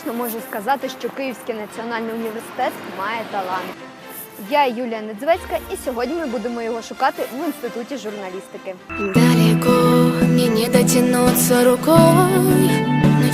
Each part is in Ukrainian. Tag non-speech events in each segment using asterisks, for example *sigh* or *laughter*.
точно можу сказати, що Київський національний університет має талант. Я Юлія Недзвецька, і сьогодні ми будемо його шукати в інституті журналістики. Далеко мне не дотянуться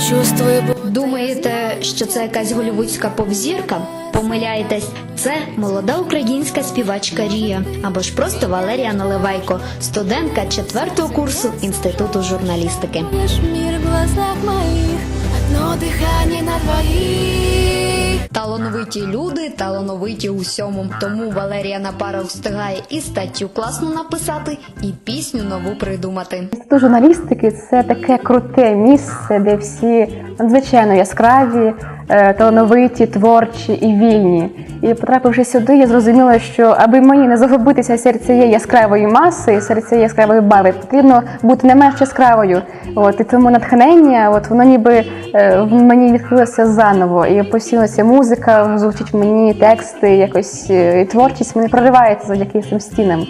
чувствую Думаєте, що це якась голівудська повзірка? Помиляєтесь, це молода українська співачка Рія або ж просто Валерія Наливайко, студентка четвертого курсу інституту журналістики. Лишь мир в глазах моих, одно дихання на двоїх. Талановиті люди, талановиті усьому. Тому Валерія на пару встигає і статтю класно написати, і пісню нову придумати. Інститут журналістики це таке круте місце, де всі надзвичайно яскраві, талановиті, творчі і вільні. І потрапивши сюди, я зрозуміла, що аби мені не загубитися серед цієї яскравої маси, серед цієї яскравої барви, потрібно бути не менш яскравою. От і тому натхнення, от воно ніби е, в мені відкрилося заново. І постійно музика звучить в мені, тексти, якось е, і творчість мене проривається завдяки цим стінам.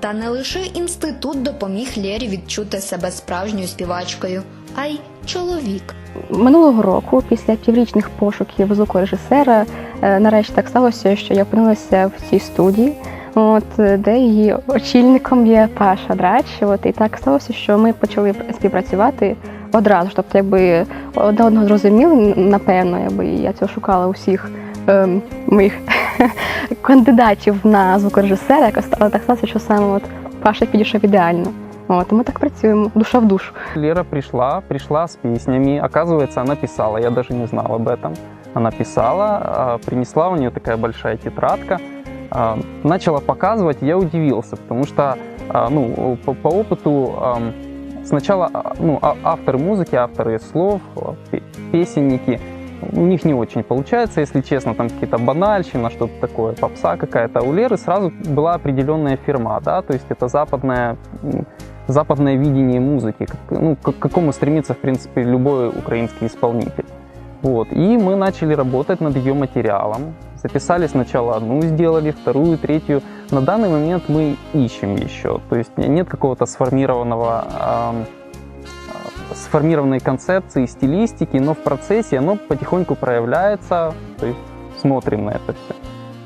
Та не лише інститут допоміг Лєрі відчути себе справжньою співачкою, а й чоловік. Минулого року, після піврічних пошуків звукорежисера, е, нарешті так сталося, що я опинилася в цій студії, от, де її очільником є Паша Драч. От, і так сталося, що ми почали співпрацювати одразу. Тобто, якби одне одного зрозуміли, напевно, якби я цього шукала у всіх ем, моїх *laughs* кандидатів на звукорежисера, якось, але так сталося, що саме от Паша підійшов ідеально. От, ми так працюємо, душа в душу. Лера пришла, пришла с песнями. Оказывается, она писала, я даже не знал об этом. Она писала, а, принесла у нее такая большая тетрадка, а, начала показывать, я удивился, потому что, а, ну, по, по опыту сначала, ну, авторы музыки, авторы слов, пе- песенники, у них не очень получается, если честно, там какие-то банальщина, что-то такое, попса какая-то. У Леры сразу была определенная фирма, да, то есть это западная западное видение музыки, как- ну, к какому стремится, в принципе, любой украинский исполнитель. Вот. И мы начали работать над ее материалом. Записали сначала одну, сделали вторую, третью. На данный момент мы ищем еще. То есть нет какого-то сформированного а, сформированной концепции, стилистики, но в процессе оно потихоньку проявляется, то есть смотрим на это все.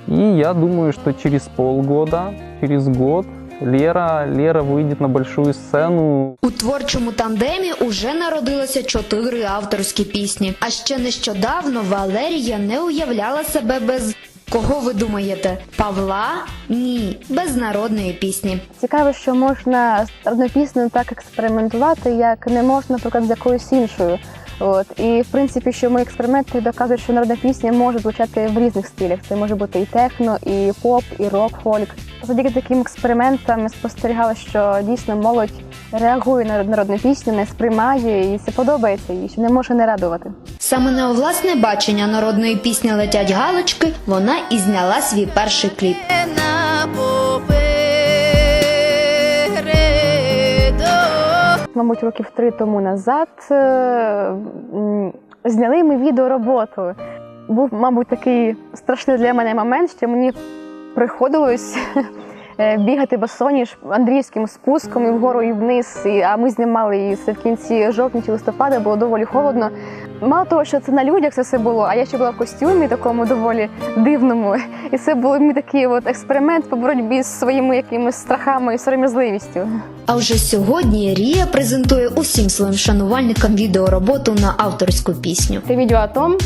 И я думаю, что через полгода, через год Лера, Лера выйдет на большую сцену. У творчому тандемі уже народилося чотири авторські пісні. А ще нещодавно Валерія не уявляла себе без. Кого ви думаєте? Павла? Ні, без народної пісні. Цікаво, що можна з одною піснею так експериментувати, як не можна, наприклад, з якоюсь іншою. От і в принципі, що мої експерименти доказують, що народна пісня може звучати в різних стилях. Це може бути і техно, і поп, і рок, фольк. Завдяки таким експериментам я спостерігала, що дійсно молодь реагує на народну пісню, не сприймає і це подобається їй, що не може не радувати. Саме на власне бачення народної пісні летять галочки. Вона і зняла свій перший кліп. Мабуть, років три тому назад е, зняли ми відеороботу. Був, мабуть, такий страшний для мене момент, що мені приходилось *laughs* е, бігати босоніж Андріївським спуском і вгору і вниз. І, а ми знімали її це в кінці жовтня чи листопада, було доволі холодно Мало того, що це на людях це все було, а я ще була в костюмі такому доволі дивному. І це був мій такий от експеримент по боротьбі з своїми якимись страхами і сором'язливістю. А вже сьогодні Рія презентує усім своїм шанувальникам відеороботу на авторську пісню. Это видео о том,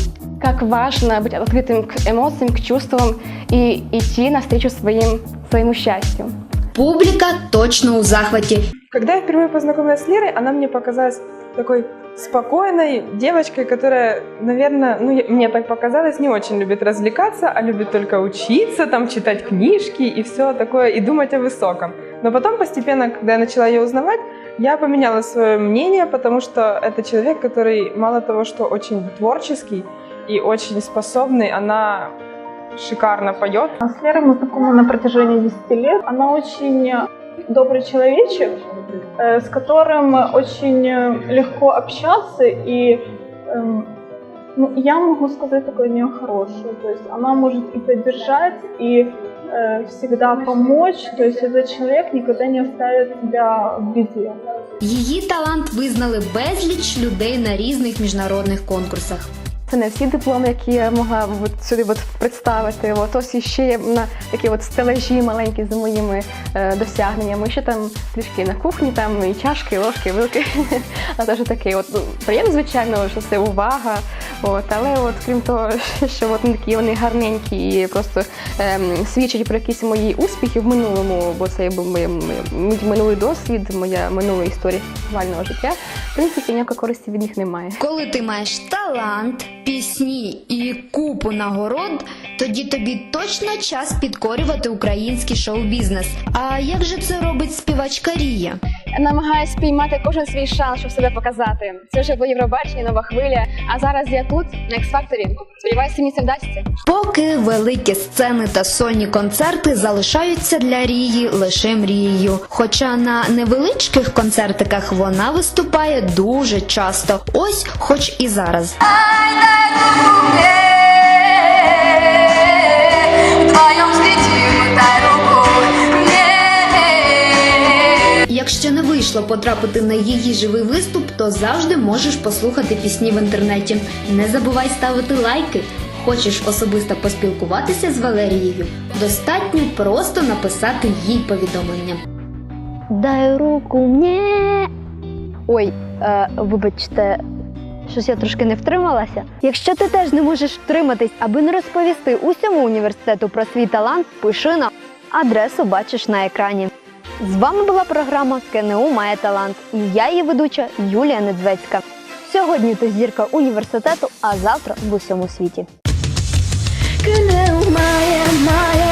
как важно быть открытым к эмоциям, к чувствам и идти навстречу своим, своему счастью. Публіка точно у захваті. Когда я впервые познакомилась с Лерой, она мне показалась такой спокойной девочкой, которая, наверное, ну, мне так показалось, не очень любит развлекаться, а любит только учиться, там, читать книжки и все такое, и думать о высоком. Но потом постепенно, когда я начала ее узнавать, я поменяла свое мнение, потому что это человек, который мало того, что очень творческий и очень способный, она шикарно поет, А С Лерой мы знакомы на протяжении 10 лет. Она очень добрый человечек, э, с которым очень э, легко общаться, и эм, ну, я могу сказать такое нее хорошее. То есть она может и поддержать, и э, всегда помочь. То есть этот человек никогда не оставит тебя в беде. Її талант визнали безліч людей на різних міжнародних конкурсах. Це не всі дипломи, які я могла от сюди от представити. От ось іще є на такі от стележі маленькі з моїми е, досягненнями. Ще там трішки на кухні, там і чашки, і ложки, вилки. А теж таке. От ну, приємно, звичайно, що це увага. От, але от крім того, *laughs* що от такі вони гарненькі і просто ем, свідчать про якісь мої успіхи в минулому, бо це мій минулий досвід, моя минула історія сексуального життя. В принципі, ніякої користі від них немає. Коли ти маєш талант, пісні і купу нагород, тоді тобі точно час підкорювати український шоу-бізнес. А як же це робить співачка Рія? намагаюся спіймати кожен свій шанс, щоб себе показати. Це вже було Євробачення, нова хвиля. А зараз я тут, на X-Factor. Сподіваюся, мені це вдасться. Поки великі сцени та сольні концерти залишаються для Рії лише мрією. Хоча на невеличких концертиках вона виступає дуже часто, ось хоч і зараз. Якщо не вийшло потрапити на її живий виступ, то завжди можеш послухати пісні в інтернеті. Не забувай ставити лайки. Хочеш особисто поспілкуватися з Валерією? Достатньо просто написати їй повідомлення. Дай руку мені. Ой, е, вибачте, щось я трошки не втрималася. Якщо ти теж не можеш втриматись, аби не розповісти усьому університету про свій талант, пиши нам. Адресу бачиш на екрані. З вами була програма КНУ має талант і я її ведуча Юлія Недзвецька. Сьогодні ти зірка університету, а завтра в усьому світі. КНУ має, має